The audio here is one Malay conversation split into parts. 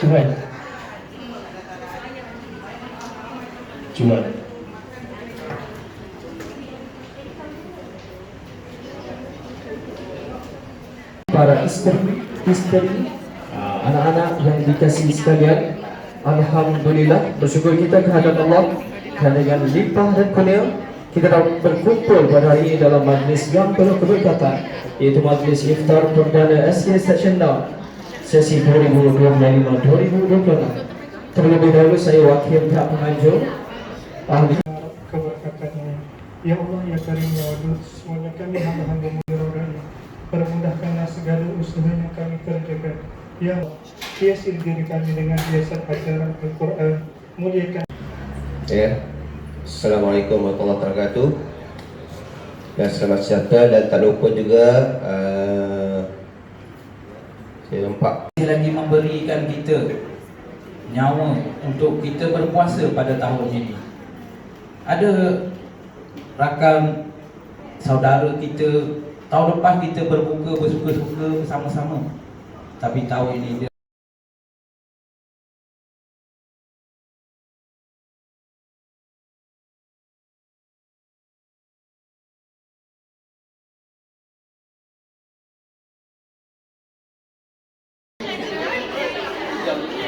cuman. Cuman. Para isteri isteri ah, anak-anak yang dikasih sekalian Alhamdulillah bersyukur kita kehadap Allah Dan dengan limpah dan kurnia kita dapat berkumpul pada hari ini dalam majlis yang penuh keberkatan iaitu majlis iftar perdana SK Section sesi 2025-2026. Terlebih dahulu saya wakil pihak penganjur. Keberkatannya. Ya Allah, Ya Karim, Ya Wadud, semuanya kami hamba-hamba mulia Permudahkanlah segala usaha yang kami kerjakan. Ya Allah, hiasi diri kami dengan hiasan ajaran Al-Quran. Muliakan. Ya, Assalamualaikum warahmatullahi wabarakatuh. Dan selamat sejahtera dan tak lupa juga uh, Saya nampak. Dia lagi memberikan kita nyawa untuk kita berpuasa pada tahun ini. Ada rakan saudara kita tahun lepas kita berbuka bersuka-suka bersama-sama. Tapi tahun ini dia 야,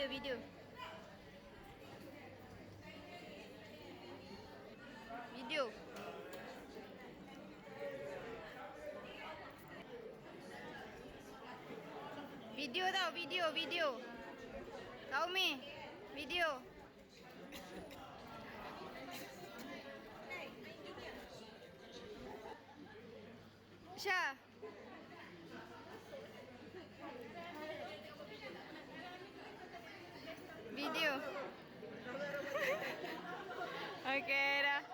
video video. Video. Video tau, video, video. Tau mi. Video. Syah. que era.